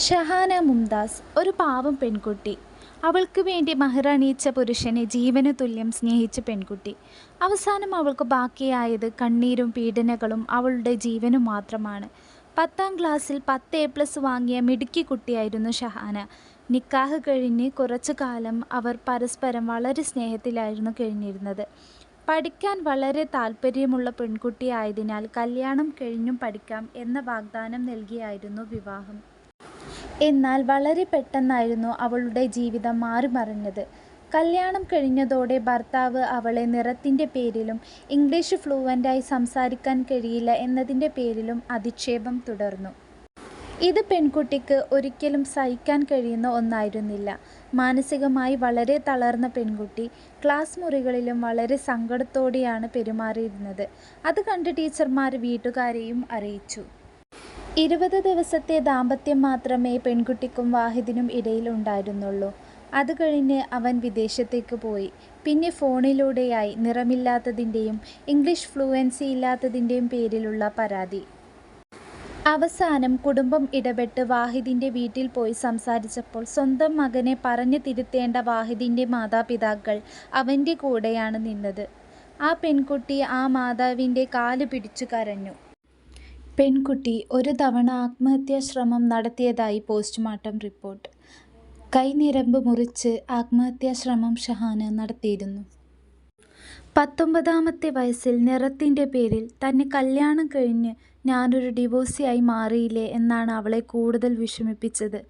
ഷഹാന മുംതാസ് ഒരു പാവം പെൺകുട്ടി. അവൾക്ക് വേണ്ടി മഹറണിയിച്ച പുരുഷനെ ജീവനു തുല്യം സ്നേഹിച്ച പെൺകുട്ടി. അവസാനം അവൾക്ക് ബാക്കിയായത് കണ്ണീരും പീഡനകളും അവളുടെ ജീവനും മാത്രമാണ്. പത്താം ക്ലാസ്സിൽ പത്ത് എ പ്ലസ് വാങ്ങിയ മിടുക്കി കുട്ടിയായിരുന്നു ഷഹാന. നിക്കാഹ് കഴിഞ്ഞ് കുറച്ചു കാലം അവർ പരസ്പരം വളരെ സ്നേഹത്തിലായിരുന്നു കഴിഞ്ഞിരുന്നത്. പഠിക്കാൻ വളരെ താല്പര്യമുള്ള പെൺകുട്ടിയായതിനാൽ കല്യാണം കഴിഞ്ഞും പഠിക്കാം എന്ന വാഗ്ദാനം നൽകിയായിരുന്നു വിവാഹം. എന്നാൽ വളരെ പെട്ടെന്നായിരുന്നു അവളുടെ ജീവിതം മാറിമറിഞ്ഞത്. കല്യാണം കഴിഞ്ഞതോടെ ഭർത്താവ് അവളെ നിറത്തിന്റെ പേരിലും ഇംഗ്ലീഷ് ഫ്ലുവന്റായി സംസാരിക്കാൻ കഴിയില്ല എന്നതിന്റെ പേരിലും അധിക്ഷേപം തുടർന്നു. ഇത് പെൺകുട്ടിക്ക് ഒരിക്കലും സഹിക്കാൻ കഴിയുന്ന ഒന്നായിരുന്നില്ല. മാനസികമായി വളരെ തളർന്ന പെൺകുട്ടി ക്ലാസ് മുറികളിലും വളരെ സങ്കടത്തോടെയാണ് പെരുമാറിയിരുന്നത്. അത് കണ്ട് ടീച്ചർമാർ വീട്ടുകാരെയും അറിയിച്ചു. ഇരുപത് ദിവസത്തെ ദാമ്പത്യം മാത്രമേ പെൺകുട്ടിക്കും വാഹിദിനും ഇടയിലുണ്ടായിരുന്നുള്ളൂ. അത് കഴിഞ്ഞ് അവൻ വിദേശത്തേക്ക് പോയി. പിന്നെ ഫോണിലൂടെയായി നിറമില്ലാത്തതിന്റെയും ഇംഗ്ലീഷ് ഫ്ലുവൻസി ഇല്ലാത്തതിന്റെയും പേരിലുള്ള പരാതി. അവസാനം കുടുംബം ഇടപെട്ട് വാഹിദിന്റെ വീട്ടിൽ പോയി സംസാരിച്ചപ്പോൾ സ്വന്തം മകനെ പറഞ്ഞു തിരുത്തേണ്ട വാഹിദിന്റെ മാതാപിതാക്കൾ അവന്റെ കൂടെയാണ് നിന്നത്. ആ പെൺകുട്ടി ആ മാതാവിന്റെ കാൽ പിടിച്ചു കരഞ്ഞു. പെൺകുട്ടി ഒരു തവണ ആത്മഹത്യാ ശ്രമം നടത്തിയതായി പോസ്റ്റ്മോർട്ടം റിപ്പോർട്ട്. കൈനിരമ്പ് മുറിച്ച് ആത്മഹത്യാ ശ്രമം ഷഹാന നടത്തിയിരുന്നു. പത്തൊമ്പതാമത്തെ വയസ്സിൽ നിറത്തിന്റെ പേരിൽ തന്നെ കല്യാണം കഴിഞ്ഞ് ഞാനൊരു ഡിവോഴ്സിയായി മാറിയില്ലേ എന്നാണ് അവളെ കൂടുതൽ വിഷമിപ്പിച്ചത്.